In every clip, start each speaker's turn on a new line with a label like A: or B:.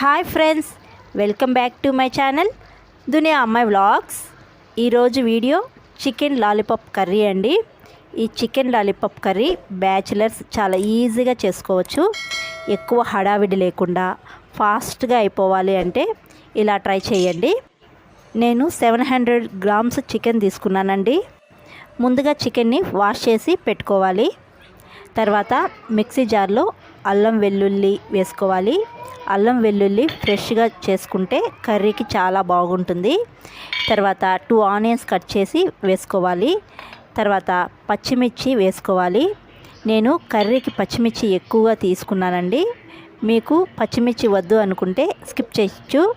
A: Hi friends welcome back to my channel దునియా అమ్మాయి vlogs. ఈరోజు video chicken lollipop curry అండి. ఈ చికెన్ లాలీపాప్ కర్రీ బ్యాచిలర్స్ చాలా ఈజీగా చేసుకోవచ్చు. ఎక్కువ హడావిడి లేకుండా ఫాస్ట్గా అయిపోవాలి అంటే ఇలా ట్రై చేయండి. నేను సెవెన్ హండ్రెడ్ గ్రామ్స్ చికెన్ తీసుకున్నానండి. ముందుగా చికెన్ని వాష్ చేసి పెట్టుకోవాలి. తర్వాత మిక్సీ జార్లో అల్లం వెల్లుల్లి వేసుకోవాలి. అల్లం వెల్లుల్లి ఫ్రెష్గా చేసుకుంటే కర్రీకి చాలా బాగుంటుంది. తర్వాత టూ ఆనియన్స్ కట్ చేసి వేసుకోవాలి. తర్వాత పచ్చిమిర్చి వేసుకోవాలి. నేను కర్రీకి పచ్చిమిర్చి ఎక్కువగా తీసుకున్నానండి. మీకు పచ్చిమిర్చి వద్దు అనుకుంటే స్కిప్ చేయొచ్చు.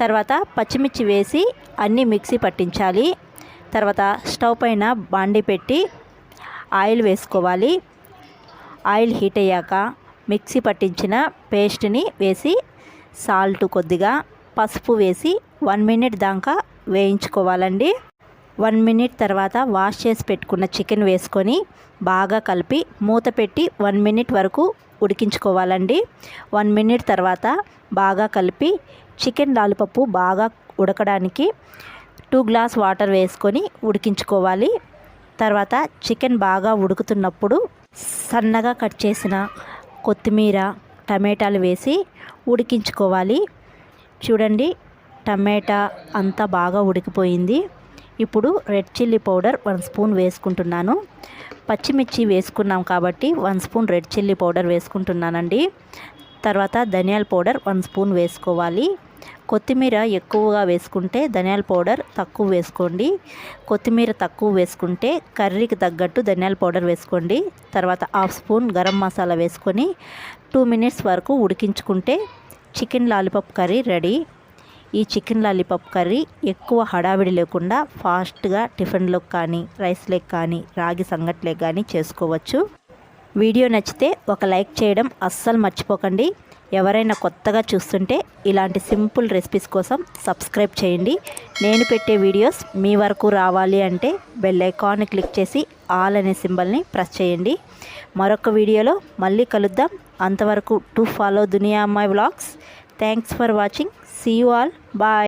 A: తర్వాత పచ్చిమిర్చి వేసి అన్నీ మిక్సీ పట్టించాలి. తర్వాత స్టవ్ పైన బాండి పెట్టి ఆయిల్ వేసుకోవాలి. ఆయిల్ హీట్ అయ్యాక మిక్సీ పట్టించిన పేస్ట్ని వేసి సాల్ట్ కొద్దిగా పసుపు వేసి వన్ మినిట్ దాకా వేయించుకోవాలండి. వన్ మినిట్ తర్వాత వాష్ చేసి పెట్టుకున్న చికెన్ వేసుకొని బాగా కలిపి మూత పెట్టి వన్ మినిట్ వరకు ఉడికించుకోవాలండి. వన్ మినిట్ తర్వాత బాగా కలిపి చికెన్ లాలిపప్పు బాగా ఉడకడానికి టూ గ్లాస్ వాటర్ వేసుకొని ఉడికించుకోవాలి. తర్వాత చికెన్ బాగా ఉడుకుతున్నప్పుడు సన్నగా కట్ చేసిన కొత్తిమీర టమాటాలు వేసి ఉడికించుకోవాలి. చూడండి టమాటా అంతా బాగా ఉడికిపోయింది. ఇప్పుడు red chilli powder one spoon వేసుకుంటున్నాను. పచ్చిమిర్చి వేసుకున్నాం కాబట్టి one spoon red chilli powder వేసుకుంటున్నానండి. తర్వాత ధనియాల పౌడర్ వన్ స్పూన్ వేసుకోవాలి. కొత్తిమీర ఎక్కువగా వేసుకుంటే ధనియాల పౌడర్ తక్కువ వేసుకోండి. కొత్తిమీర తక్కువ వేసుకుంటే కర్రీకి తగ్గట్టు ధనియాల పౌడర్ వేసుకోండి. తర్వాత హాఫ్ స్పూన్ గరం మసాలా వేసుకొని టూ మినిట్స్ వరకు ఉడికించుకుంటే చికెన్ లాలీపాప్ కర్రీ రెడీ. ఈ చికెన్ లాలీపాప్ కర్రీ ఎక్కువ హడావిడి లేకుండా ఫాస్ట్గా టిఫిన్లోకి కానీ రైస్లోకి కానీ రాగి సంగట్లేకి కానీ చేసుకోవచ్చు. వీడియో నచ్చితే ఒక లైక్ చేయడం అస్సలు మర్చిపోకండి. ఎవరైనా కొత్తగా చూస్తుంటే ఇలాంటి సింపుల్ రెసిపీస్ కోసం సబ్స్క్రైబ్ చేయండి. నేను పెట్టే వీడియోస్ మీ వరకు రావాలి అంటే బెల్ ఐకాన్ని క్లిక్ చేసి ఆల్ అనే సింబల్ని ప్రెస్ చేయండి. మరొక వీడియోలో మళ్ళీ కలుద్దాం. అంతవరకు టు ఫాలో దునియా అమ్మాయి vlogs. Thanks for watching. See you all. Bye.